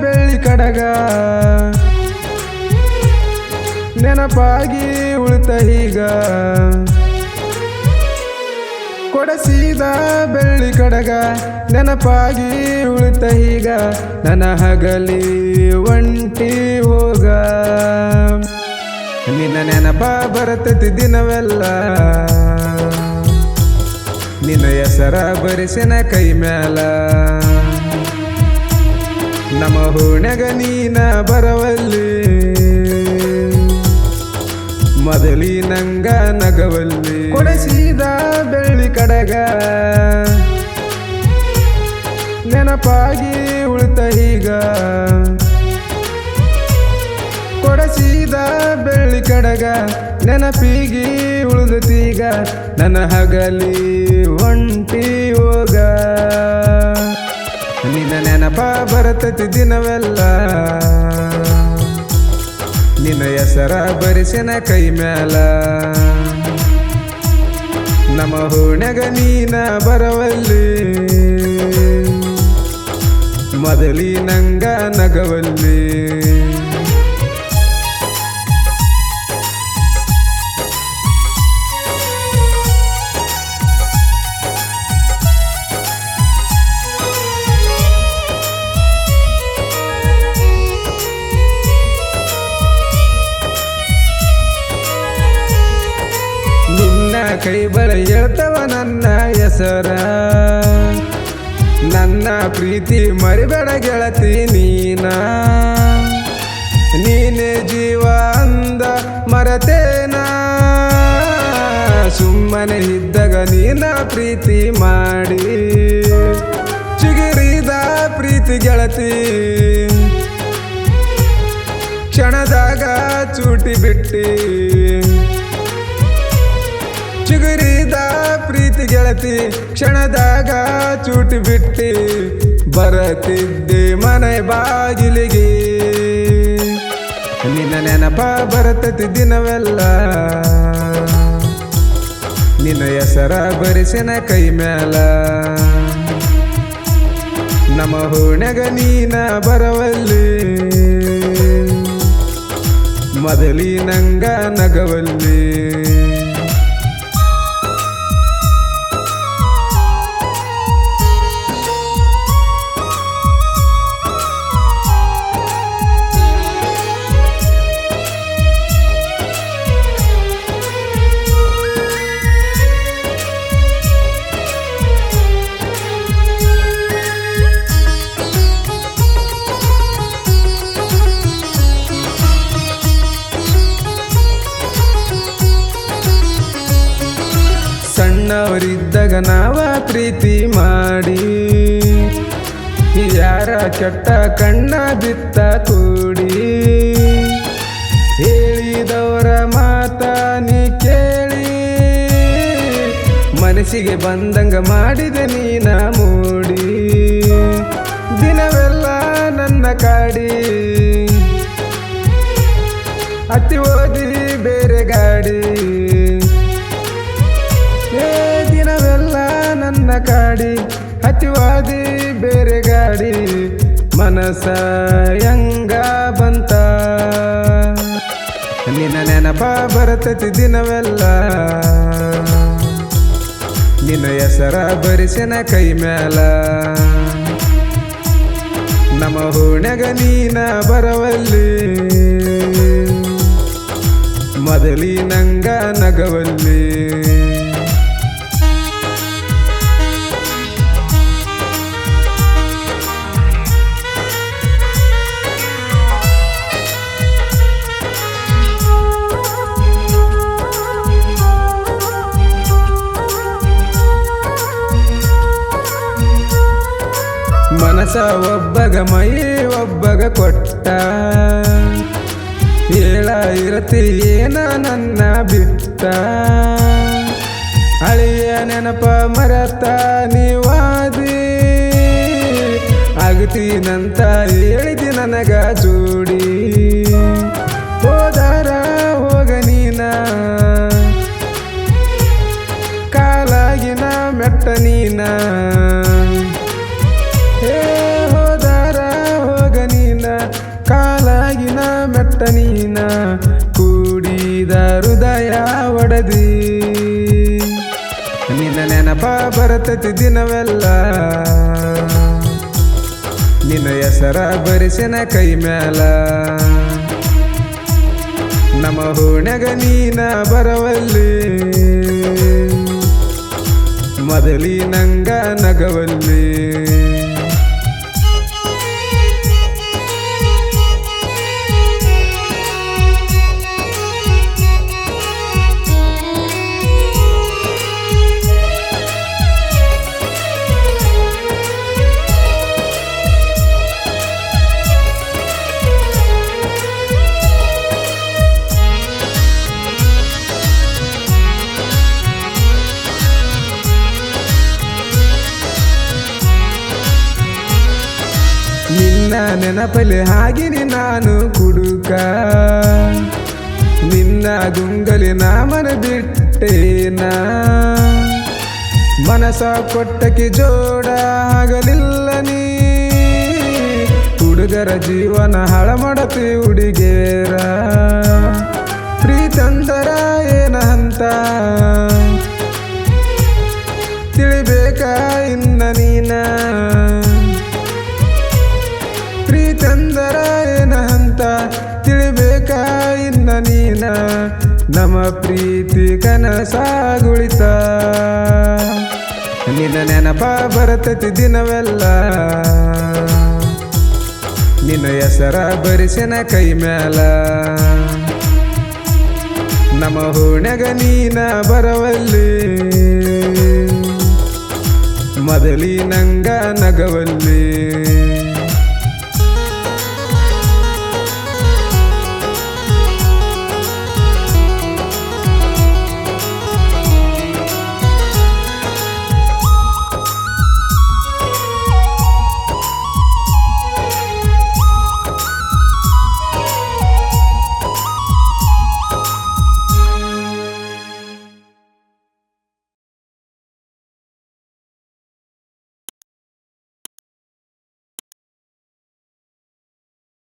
ಬೆಳ್ಳಿ ಕಡಗ. ನೆನಪಾಗಿ ಉಳಿತ ಈಗ ಕೊಡಸಿದ ಬೆಳ್ಳಿ ಕಡಗ, ನೆನಪಾಗಿ ಉಳಿತ ಈಗ ನನ್ನ ಹಗಲಿ ಒಂಟಿ ಹೋಗ. ನಿನ್ನ ನೆನಪ ಬರತತಿ ದಿನವೆಲ್ಲ. ನಿನ್ನ ಹೆಸರ ಬರಿಸಿನ ಕೈ ಮ್ಯಾಲ. ನಮ್ಮ ಹೂಣ್ಯಾಗ ನೀನ ಬರವಲ್ಲಿ. ಮೊದಲಿ ನಂಗ ನಗವಲ್ಲಿ. ಕೊಡಸಿದ ಬೆಳ್ಳಿ ಕಡಗ. ನೆನಪಾಗಿ ಉಳಿತ ಈಗ ಕೊಡಸಿದ ಬೆಳ್ಳಿ ಕಡಗ. ನೆನಪಿಗಿ ಉಳಿದತೀಗ ನನ್ನ ಹಗಲಿ ಒಂಟಿ ಹೋಗ. ನಿನ್ನ ನೆನಪ ಬರತತಿ ದಿನವೆಲ್ಲ. ನಿನ್ನ ಹೆಸರ ಬರಿಸಿನ ಕೈ ಮೇಲ ನಮ್ಮ ಹೂಣೆಗ ನೀನ ಬರವಲ್ಲಿ. ಮೊದಲಿ ನಂಗ ನಗವಲ್ಲಿ. ಕೈ ಬರ ನನ್ನ ಹೆಸರ. ನನ್ನ ಪ್ರೀತಿ ಮರಿಬೇಡ ಗೆಳತಿ ನೀನ. ನೀನೇ ಜೀವ ಅಂದ ಮರತೇನ. ಸುಮ್ಮನೆ ಇದ್ದಾಗ ನೀನ ಪ್ರೀತಿ ಮಾಡಿ. ಚಿಗುರಿದ ಪ್ರೀತಿ ಗೆಳತಿ. ಕ್ಷಣದಾಗ ಚೂಟಿ ಬಿಟ್ಟಿ. ಗೆಳತಿ ಕ್ಷಣದಾಗ ಚೂಟಿ ಬಿಟ್ಟಿ ಬರತಿದ್ದೆ ಮನೆ ಬಾಗಿಲಿಗೆ. ನಿನ್ನ ನೆನಪ ಬರತತಿ ದಿನವೆಲ್ಲ. ನಿನ್ನ ಹೆಸರ ಬರಿಸಿನ ಕೈ ಮೇಲ ನಮ್ಮ ಹೂಣ್ಯಾಗ ನೀನ ಬರವಲ್ಲಿ. ಮೊದಲಿ ನಂಗ ನಗವಲ್ಲಿ. ನಾವ ಪ್ರೀತಿ ಮಾಡಿ. ಯಾರ ಕೆಟ್ಟ ಕಣ್ಣ ಬಿತ್ತ ಕೂಡಿ. ಹೇಳಿದವರ ಮಾತ ನೀ ಕೇಳಿ. ಮನಸ್ಸಿಗೆ ಬಂದಂಗ ಮಾಡಿದೆ ನೀನ ಮೂಡಿ. ದಿನವೆಲ್ಲ ನನ್ನ ಕಾಡಿ. ಅತಿ ಓದಿ ಬೇರೆ ಗಾಡಿ. ಕಾಡಿ ಹತ್ತಿವಾದಿ ಬೇರೆ ಗಾಡಿ, ಮನಸ ಹೆಂಗ ಬಂತ? ನಿನ್ನ ನೆನಪ ಬರತತಿ ದಿನವೆಲ್ಲ. ನಿನ್ನ ಹೆಸರ ಬರಿಸಿನ ಕೈ ಮೇಲ ನಮ್ಮ ಹೂಣ್ಯಾಗ ನೀನ ಬರವಲ್ಲಿ. ಮೊದಲಿ ನಂಗ ನಗವಲ್ಲಿ. ಮನಸ ಒಬ್ಬಗ ಮೈ, ಒಬ್ಬಗ ಕೊಟ್ಟ. ಹೇಳ ಇರತಿ ಏನ ನನ್ನ ಬಿಟ್ಟ. ಅಳಿಯ ನೆನಪ ಮರತ ನೀವಾದಿ. ಆಗ್ತೀನಂತ ಹೇಳಿದಿ ನನಗ ಜೋಡಿ. ಕೊಟ್ಟ ನೀನ ಕೂಡಿದ ಹೃದಯ ಒಡದಿ. ನಿನ್ನ ನೆನಪ ಬರತತಿ ದಿನವೆಲ್ಲ. ನಿನ್ನ ಹೆಸರ ಬರಿಸಿನ ಕೈ ಮ್ಯಾಲ. ನಮ್ಮ ಹೂಣೆಗ ನೀನ ಬರವಲ್ಲಿ. ಮೊದಲಿ ನಂಗ ನಗವಲ್ಲಿ. ನಿನ್ನ ನೆನಪಲ್ಲಿ ಹಾಗಿನಿ ನಾನು ಕುಡುಕ. ನಿನ್ನ ದುಂಗಲಿ ನಾ ಮನ ಬಿಟ್ಟೇನ ಮನಸ ಕೊಟ್ಟಕ್ಕೆ ಜೋಡ ಆಗಲಿಲ್ಲ ನೀ. ಹುಡುಗರ ಜೀವನ ಹಾಳ ಮಾಡತಿ ಹುಡುಗೇರ. ನಮ್ಮ ಪ್ರೀತಿ ಕನಸಾಗುಳಿತ. ನಿನ್ನ ನೆನಪ ಬರತತಿ ದಿನವೆಲ್ಲ. ನಿನ್ನ ಹೆಸರ ಬರಿಸಿನ ಕೈ ಮ್ಯಾಲ. ನಮ್ಮ ಹೂಣೆಗ ನೀನ ಬರವಲ್ಲಿ. ಮೊದಲಿ ನಂಗ ನಗವಲ್ಲಿ.